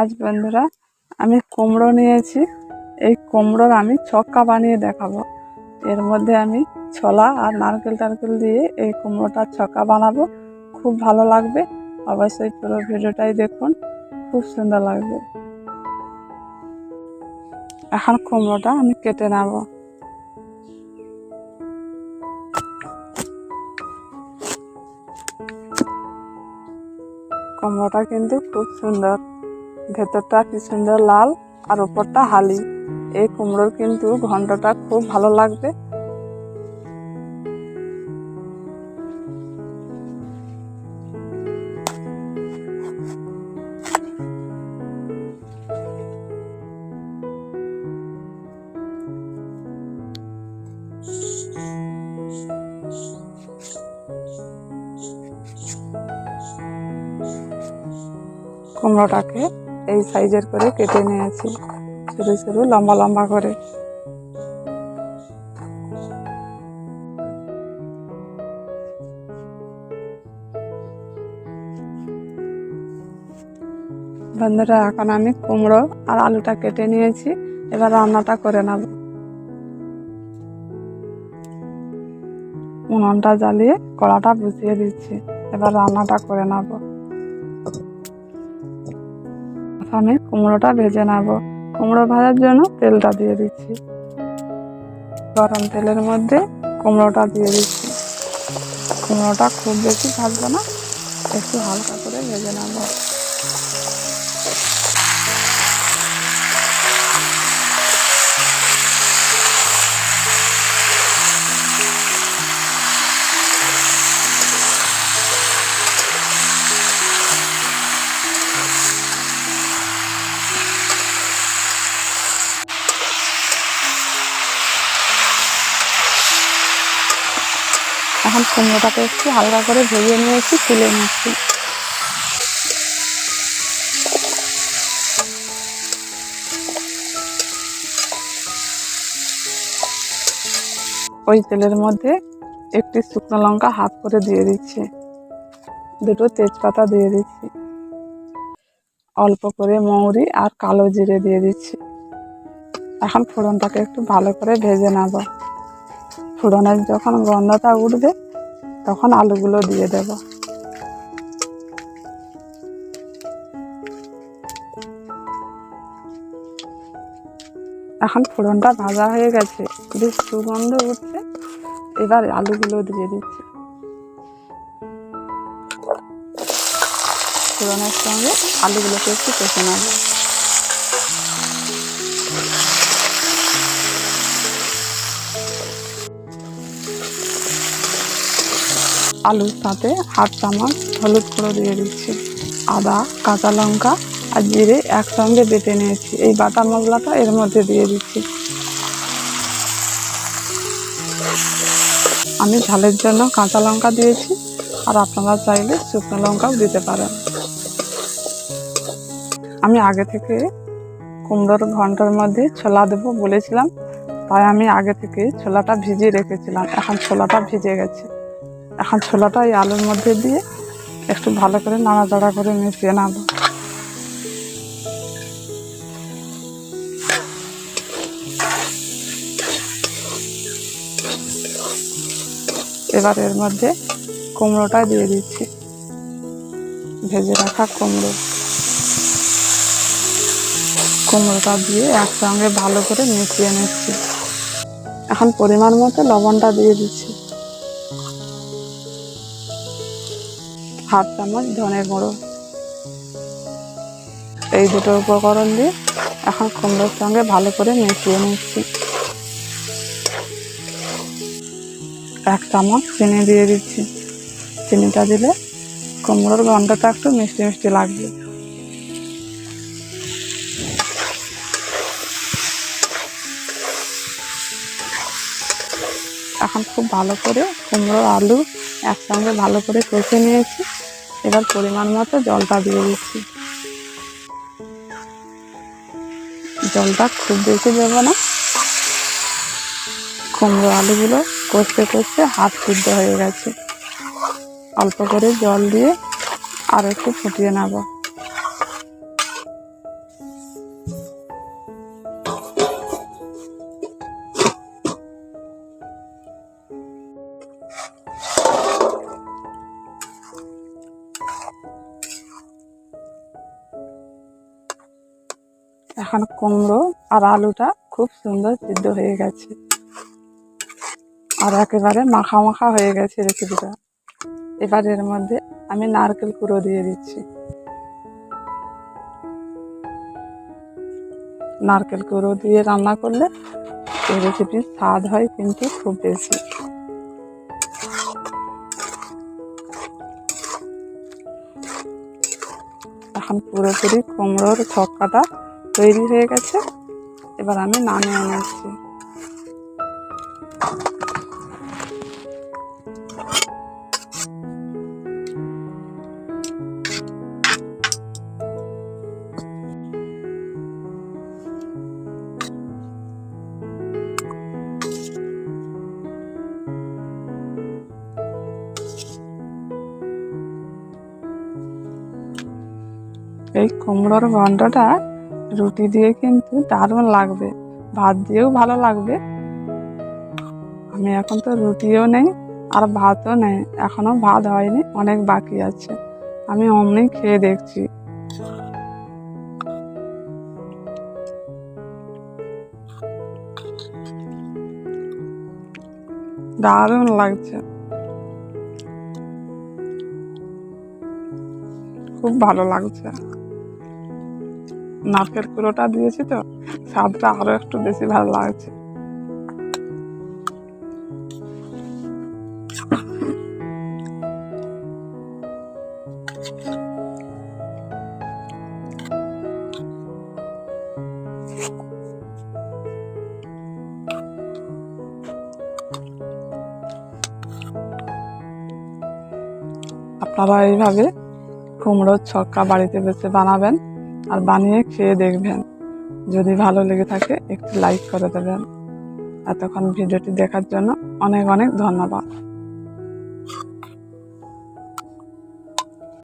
আজ বন্ধুরা, আমি কুমড়ো নিয়েছি। এই কুমড়োর আমি ছক্কা বানিয়ে দেখাবো। এর মধ্যে আমি ছোলা আর নারকেল টারকেল দিয়ে এই কুমড়োটার ছক্কা বানাবো। খুব ভালো লাগবে। অবশ্যই পুরো ভিডিওটাই দেখুন। খুব সুন্দর লাগবে। এখন কুমড়োটা আমি কেটে নেব। কুমড়োটা কিন্তু খুব সুন্দর। ভেতরটা কি সুন্দর লাল আর উপরটা হালি। এই কুমড়োর কিন্তু ঘন্টটা খুব ভালো লাগবে। কুমড়োটাকে এই সাইজের করে কেটে নিয়েছি, সরু সরু, লম্বা লম্বা করে। বন্ধুরা, এখন আমি কুমড়ো আর আলুটা কেটে নিয়েছি, এবার রান্নাটা করে নেব। উনুনটা জ্বালিয়ে কড়াটা বসিয়ে দিচ্ছি, এবার রান্নাটা করে নেব। আমি কুমড়োটা ভেজে নেব। কুমড়ো ভাজার জন্য তেলটা দিয়ে দিচ্ছি। গরম তেলের মধ্যে কুমড়োটা দিয়ে দিচ্ছি। কুমড়োটা খুব বেশি ভাজবো না, একটু হালকা করে ভেজে নেব। এখন কুমড়োটাকে একটু হালকা করে ভেজে নিয়েছি, তুলে নিচ্ছি। ওই তেলের মধ্যে একটি শুকনো লঙ্কা হাফ করে দিয়ে দিচ্ছি। দুটো তেজপাতা দিয়ে দিচ্ছি। অল্প করে মৌরি আর কালো জিরে দিয়ে দিচ্ছি। এখন ফোড়নটাকে একটু ভালো করে ভেজে নেব। ফোড়নের যখন গন্ধটা উঠবে তখন আলুগুলো দিয়ে দেব। এখন ফোড়নটা ভাজা হয়ে গেছে, বেশ সুগন্ধ উঠছে। এবার আলুগুলো দিয়ে দিচ্ছি। ফোড়নের সঙ্গে আলুগুলোকে একটু কষে নেব। আলুর সাথে হাফ চামচ হলুদ গুঁড়ো দিয়ে দিচ্ছি। আদা, কাঁচা লঙ্কা আর জিরে একসঙ্গে বেটে নিয়েছি। এই বাটা মশলাটা এর মধ্যে দিয়ে দিচ্ছি। আমি ঝালের জন্য কাঁচা লঙ্কা দিয়েছি আর আপনারা চাইলে শুকনো লঙ্কাও দিতে পারেন। আমি আগে থেকে কুমড়োর ঘণ্টার মধ্যে ছোলা দেবো বলেছিলাম, তাই আমি আগে থেকে ছোলাটা ভিজিয়ে রেখেছিলাম। এখন ছোলাটা ভিজে গেছে। এখন ছোলাটা এই আলুর মধ্যে দিয়ে একটু ভালো করে নাড়াচাড়া করে মিশিয়ে নেব। এবার এর মধ্যে কুমড়োটা দিয়ে দিচ্ছি। ভেজে রাখা কুমড়ো। কুমড়োটা দিয়ে একসঙ্গে ভালো করে মিশিয়ে নিচ্ছি। এখন পরিমাণ মতো লবণটা দিয়ে দিচ্ছি। হাফ চামচ ধনে গুঁড়ো। এই দুটো উপকরণ দিয়ে এখন কুমড়োর সঙ্গে ভালো করে মিশিয়ে নিচ্ছি। এক চামচ চিনি দিয়ে দিচ্ছি। চিনিটা দিলে কুমড়োর গন্ধটা একটু মিষ্টি মিষ্টি লাগবে। এখন খুব ভালো করে কুমড়ো আলু একসঙ্গে ভালো করে কষে নিয়েছি। এবার পরিমাণ মতো জলটা দিয়ে দিচ্ছি। জলটা খুব বেশি দেবো না। কুমড়ো আলুগুলো কষতে কষতে হাত সিদ্ধ হয়ে গেছে। অল্প করে জল দিয়ে আর একটু ফুটিয়ে নেব। এখন কুমড়ো আর আলুটা খুব সুন্দর সিদ্ধ হয়ে গেছে। আর একেবারে মাখা মাখা হয়ে গেছে রেসিপিটা। এবার এর মধ্যে আমি নারকেল কুড়ো দিয়ে দিচ্ছি। নারকেল কুড়ো দিয়ে রান্না করলে এই রেসিপির স্বাদ হয় কিন্তু খুব বেশি। এখন পুরোপুরি কুমড়োর ছক্কাটা তৈরি হয়ে গেছে। এবার আমি নামিয়ে নিচ্ছি। এই কুমড়োর ঘন্টটা রুটি দিয়ে কিন্তু দারুণ লাগবে, ভাত দিয়েও ভালো লাগবে। আমি এখন তো রুটিও নেই আর ভাতও নেই, এখনও ভাত হয়নি, অনেক বাকি আছে। আমি অমনি খেয়ে দেখছি। দারুণ লাগছে। খুব ভালো লাগছে। নারকেল কুড়োটা দিয়েছি তো, স্বাদটা আরও একটু বেশি ভালো লাগছে। আপনারা এইভাবে কুমড়োর ছক্কা বাড়িতে বসে বানাবেন। আর বানিয়ে খেয়ে দেখবেন। যদি ভালো লেগে থাকে, একটু লাইক করে দেবেন। এতক্ষণ ভিডিওটি দেখার জন্য অনেক অনেক ধন্যবাদ।